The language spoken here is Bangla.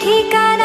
ঠিকানা